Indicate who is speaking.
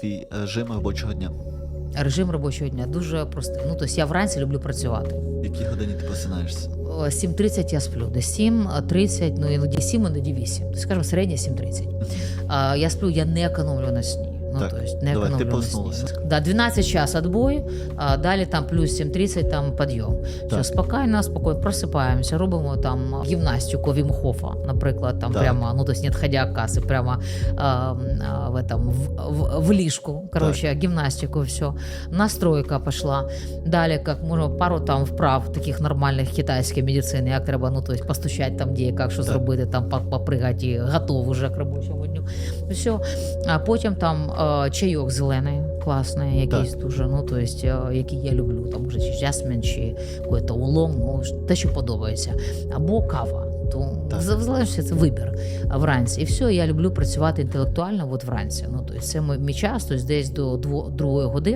Speaker 1: твій режим робочого дня?
Speaker 2: Режим робочого дня дуже простий. Ну, тобто я вранці люблю працювати.
Speaker 1: В якій годині ти просинаєшся?
Speaker 2: 7.30 я сплю, Де 7.30, ну іноді 7, іноді 8. Тобто, скажімо, середня 7.30. Я сплю, я не економлю на сні. Ну,
Speaker 1: Так,
Speaker 2: то есть не
Speaker 1: давай,
Speaker 2: сні. Да, 12 час отбой, а далі там плюс 7.30 там підйом. Все, спокійно, спокійно просипаємося, робимо там гімнастику Вім Хофа, наприклад, там
Speaker 1: Так.
Speaker 2: прямо, ну, то есть не від каси, прямо а, а, в, этом, в, в, в ліжку, короче, гімнастику, все. Настройка пішла. Далі, як можна, пару там вправ таких нормальних китайської медицини, як треба, ну, то есть постучати там, де, як що
Speaker 1: Так.
Speaker 2: зробити, там попригати, готов уже к робочому дню. Все. А потім там е, чайок зелений, класний, якийсь дуже, ну, то есть, е, який я люблю, там, може, чи жасмін, чи якийсь улом, ну, те, що подобається. Або кава. То
Speaker 1: Так.
Speaker 2: це вибір вранці. І все, я люблю працювати інтелектуально от вранці. Ну, тобто це мій мій час, тобто десь до дво- другої години.